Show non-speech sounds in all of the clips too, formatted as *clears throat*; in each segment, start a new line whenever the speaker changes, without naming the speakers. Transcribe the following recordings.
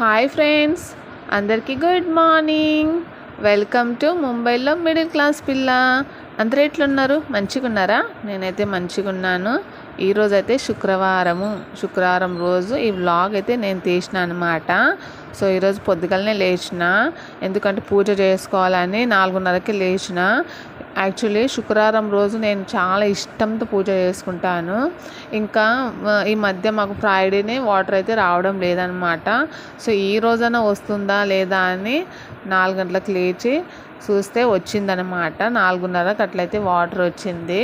Hi friends అందరికీ good morning welcome to ముంబైలో middle class పిల్ల. అందరూ ఎట్లున్నారు? మంచిగా ఉన్నారా నేనైతే మంచిగా ఉన్నాను శుక్రవారము. శుక్రవారం రోజు ఈ వ్లాగ్ అయితే నేను తీసిన అనమాట సో ఈరోజు పొద్దుగలనే లేచిన ఎందుకంటే పూజ చేసుకోవాలని నాలుగున్నరకి లేచిన. యాక్చువల్లీ శుక్రవారం రోజు నేను చాలా ఇష్టంతో పూజ చేసుకుంటాను. ఇంకా ఈ మధ్య మాకు ఫ్రైడేనే వాటర్ అయితే రావడం లేదనమాట సో ఈ రోజైనా వస్తుందా లేదా అని నాలుగు గంటలకు లేచి చూస్తే వచ్చిందనమాట నాలుగున్నరకు అట్లయితే వాటర్ వచ్చింది.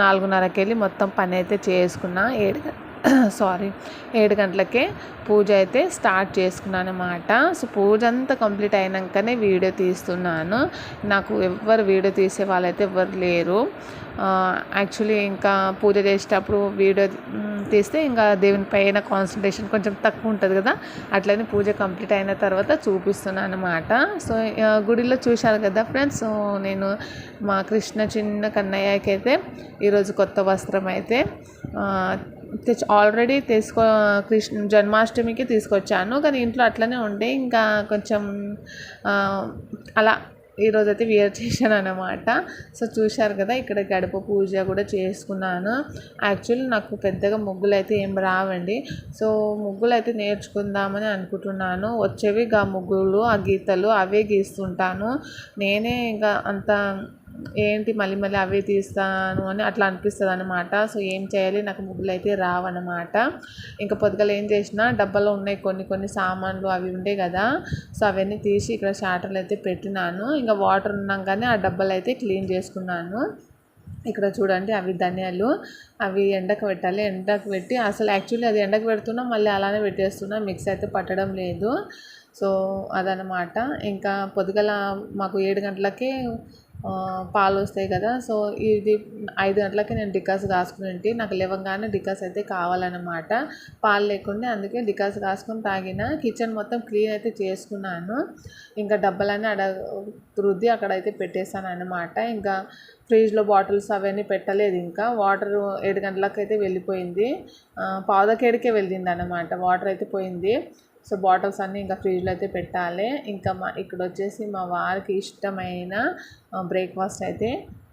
నాలుగున్నరకి వెళ్ళి మొత్తం పని అయితే చేసుకున్నా. ఏడు *clears throat* సారీ ఏడు గంటలకే పూజ అయితే స్టార్ట్ చేసుకున్నాను అనమాట సో పూజ అంతా కంప్లీట్ అయినాకనే వీడియో తీస్తున్నాను. నాకు ఎవ్వరు వీడియో తీసే వాళ్ళైతే ఎవ్వరు లేరు. యాక్చువల్లీ ఇంకా పూజ చేసేటప్పుడు వీడియో తీస్తే ఇంకా దేవుని పైన కాన్సన్ట్రేషన్ కొంచెం తక్కువ ఉంటుంది కదా. అట్లనే పూజ కంప్లీట్ అయిన తర్వాత చూపిస్తున్నాను అనమాట సో గుడిలో చూశారు కదా ఫ్రెండ్స్. సో నేను మా కృష్ణ చిన్న కన్నయ్యకి అయితే ఈరోజు కొత్త వస్త్రం అయితే తెచ్చి ఆల్రెడీ తీసుకో కృష్ణ జన్మాష్టమికి తీసుకొచ్చాను. కానీ ఇంట్లో అట్లనే ఉండే. ఇంకా కొంచెం అలా ఈరోజు అయితే వియర్ చేశాను అనమాట సో చూశారు కదా ఇక్కడ గడప పూజ కూడా చేసుకున్నాను. యాక్చువల్లీ నాకు పెద్దగా ముగ్గులు అయితే ఏం రావండి. సో ముగ్గులు అయితే నేర్చుకుందామని అనుకుంటున్నాను. వచ్చేవి గా ముగ్గులు ఆ గీతలు అవే గీస్తుంటాను. నేనే ఇంకా అంత ఏంటి మళ్ళీ మళ్ళీ అవే తీస్తాను అని అట్లా అనిపిస్తుంది అనమాట సో ఏం చేయాలి? నాకు ముగ్గులు అయితే రావన్నమాట. ఇంకా పొద్దుగల ఏం చేసినా డబ్బాలో ఉన్నాయి కొన్ని కొన్ని సామాన్లు అవి ఉండే కదా. సో అవన్నీ తీసి ఇక్కడ షాటర్లు అయితే పెట్టినాను. ఇంకా వాటర్ ఉన్నాగానే ఆ డబ్బాలు అయితే క్లీన్ చేసుకున్నాను. ఇక్కడ చూడండి అవి ధనియాలు. అవి ఎండకు పెట్టాలి. ఎండకు పెట్టి అసలు యాక్చువల్లీ అది ఎండకు పెడుతున్నా మళ్ళీ అలానే పెట్టేస్తున్నా. మిక్స్ అయితే పట్టడం లేదు. సో అదనమాట ఇంకా పొద్దుగల మాకు ఏడు గంటలకే పాలు వస్తాయి కదా. సో ఇది ఐదు గంటలకి నేను డికాస్ కాసుకునేంటి నాకు లేవగానే డికాస్ అయితే కావాలన్నమాట. పాలు లేకుండా అందుకే డికాస్ కాసుకొని తాగిన. కిచెన్ మొత్తం క్లీన్ అయితే చేసుకున్నాను. ఇంకా డబ్బాలన్నీ అడ రుద్ది అక్కడైతే పెట్టేశాను అనమాట ఇంకా ఫ్రిడ్జ్లో బాటిల్స్ అవన్నీ పెట్టలేదు ఇంకా. వాటర్ ఏడు గంటలకు అయితే వెళ్ళిపోయింది పావుదకేడికే వెళ్ళింది అనమాట వాటర్ అయితే పోయింది. సో బాటిల్స్ అన్నీ ఇంకా ఫ్రిడ్జ్లో అయితే పెట్టాలి. ఇంకా మా ఇక్కడ వచ్చేసి మా వారికి ఇష్టమైన బ్రేక్ఫాస్ట్ అయితే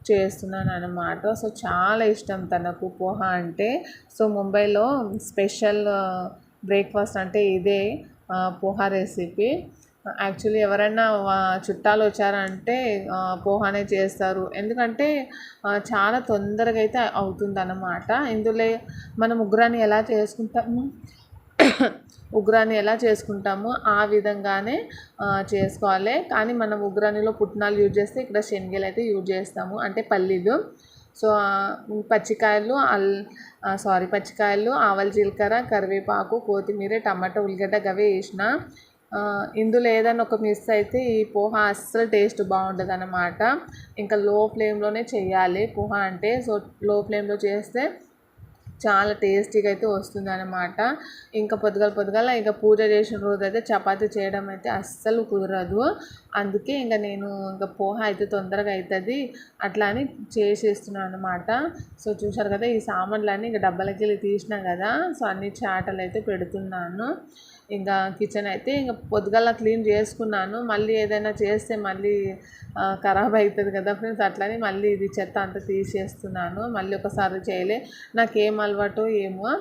చేస్తున్నాను అనమాట సో చాలా ఇష్టం తనకు పోహా అంటే. సో ముంబైలో స్పెషల్ బ్రేక్ఫాస్ట్ అంటే ఇదే పోహా రెసిపీ. యాక్చువల్లీ ఎవరైనా చుట్టాలు వచ్చారంటే పోహానే చేస్తారు. ఎందుకంటే చాలా తొందరగా అయితే అవుతుంది అన్నమాట ఇందులో మనం ముగ్గురాన్ని ఎలా చేసుకుంటాము? ఉగ్రాని ఎలా చేసుకుంటామో ఆ విధంగానే చేసుకోవాలి. కానీ మనం ఉగ్రానిలో పుట్నాలు యూజ్ చేస్తే ఇక్కడ శనగలు అయితే యూజ్ చేస్తాము. అంటే పల్లీలు. సో పచ్చికాయలు అల్ సారీ పచ్చికాయలు ఆవల జీలకర్ర కరివేపాకు కొత్తిమీర టమాటా ఉల్లిగడ్డ గవే వేసిన ఇందులో ఏదైనా ఒక మిస్ అయితే ఈ పోహ అస్సలు టేస్ట్ బాగుంటుంది అన్నమాట ఇంకా లో ఫ్లేమ్లోనే చేయాలి. పోహా అంటే సో లో ఫ్లేమ్లో చేస్తే చాలా టేస్టీగా అయితే వస్తుంది అనమాట ఇంకా పొద్దుగల పొద్దుగల ఇంకా పూజ చేసిన రోజు అయితే చపాతి చేయడం అయితే అస్సలు కుదరదు. అందుకే ఇంకా నేను ఇంకా పోహ అయితే తొందరగా అవుతుంది అట్లా అని చేసేస్తున్నాను అనమాట సో చూసారు కదా ఈ సామాన్లన్నీ ఇంకా డబ్బాలకి వెళ్ళి తీసినా కదా సో అన్ని చాటలు అయితే పెడుతున్నాను. ఇంకా కిచెన్ అయితే ఇంకా పొద్దుగల క్లీన్ చేసుకున్నాను. మళ్ళీ ఏదైనా చేస్తే మళ్ళీ ఖరాబ్ అవుతుంది కదా ఫ్రెండ్స్ అట్లని మళ్ళీ ఇది చెత్త అంతా తీసేస్తున్నాను. మళ్ళీ ఒకసారి చేయలే. నాకేం అలవాటు ఏమో.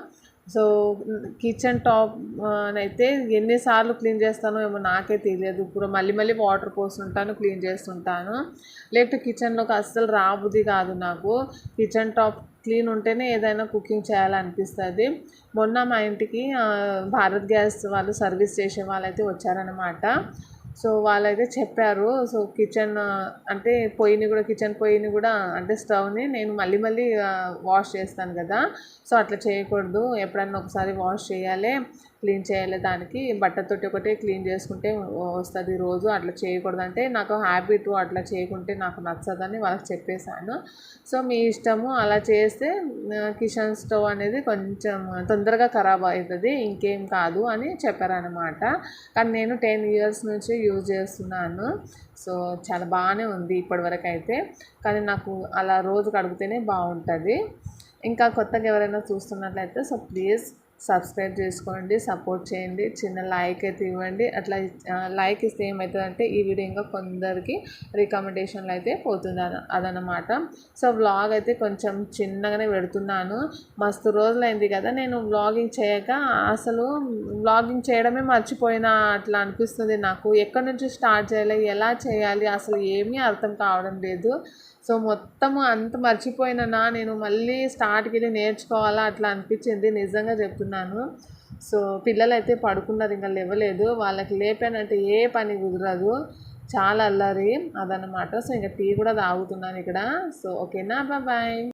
సో కిచెన్ టాప్ అయితే ఎన్నిసార్లు క్లీన్ చేస్తానో ఏమో నాకే తెలియదు. ఇప్పుడు మళ్ళీ మళ్ళీ వాటర్ పోస్తుంటాను క్లీన్ చేస్తుంటాను. లేకపోతే కిచెన్లోకి అస్సలు రాబుద్ది కాదు నాకు. కిచెన్ టాప్ క్లీన్ ఉంటేనే ఏదైనా కుకింగ్ చేయాలనిపిస్తుంది. మొన్న మా ఇంటికి భారత్ గ్యాస్ వాళ్ళు సర్వీస్ చేసే వాళ్ళైతే వచ్చారనమాట సో వాళ్ళైతే చెప్పారు. సో కిచెన్ అంటే పొయ్యిని కూడా కిచెన్ పొయ్యిని కూడా అంటే స్టవ్ని నేను మళ్ళీ మళ్ళీ వాష్ చేస్తాను కదా. సో అట్లా చేయకూడదు. ఎప్పుడన్నా ఒకసారి వాష్ చేయాలి. క్లీన్ చేయాలి దానికి. బట్టతోటి ఒకటే క్లీన్ చేసుకుంటే వస్తుంది రోజు. అట్లా చేయకూడదు అంటే నాకు హ్యాబిట్ అట్లా చేయకుంటే నాకు నచ్చదని వాళ్ళకి చెప్పేశాను. సో మీ ఇష్టము అలా చేస్తే కిచెన్ స్టవ్ అనేది కొంచెం తొందరగా ఖరాబ్ అవుతుంది. ఇంకేం కాదు అని చెప్పారనమాట కానీ నేను టెన్ ఇయర్స్ నుంచి యూజ్ చేస్తున్నాను. సో చాలా బాగానే ఉంది ఇప్పటివరకు అయితే కానీ నాకు అలా రోజు కడిగితేనే బాగుంటుంది. ఇంకా కొత్తగా ఎవరైనా చూస్తున్నట్లయితే సో ప్లీజ్ సబ్స్క్రైబ్ చేసుకోండి సపోర్ట్ చేయండి చిన్న లైక్ అయితే ఇవ్వండి. అట్లా లైక్ ఇస్తే ఏమవుతుందంటే ఈ వీడియో ఇంకా కొందరికి రికమెండేషన్లు అయితే పోతుంది అదనమాట సో వ్లాగ్ అయితే కొంచెం చిన్నగానే పెడుతున్నాను. మస్తు రోజులైంది కదా నేను వ్లాగింగ్ చేయక అసలు వ్లాగింగ్ చేయడమే మర్చిపోయినా అట్లా అనిపిస్తుంది నాకు. ఎక్కడి నుంచి స్టార్ట్ చేయాలి ఎలా చేయాలి అసలు ఏమీ అర్థం కావడం లేదు. సో మొత్తము అంత మర్చిపోయినా నేను మళ్ళీ స్టార్ట్కి వెళ్ళి నేర్చుకోవాలా అట్లా అనిపించింది నిజంగా చెప్తున్నాను. సో పిల్లలైతే పడుకున్నారు ఇంకా లేవలేదు. వాళ్ళకి లేపానంటే ఏ పని కుదరదు. చాలా అల్లరి అదనమాట సో ఇంకా టీ కూడా తాగుతున్నాను ఇక్కడ. సో ఓకేనా? బాయ్.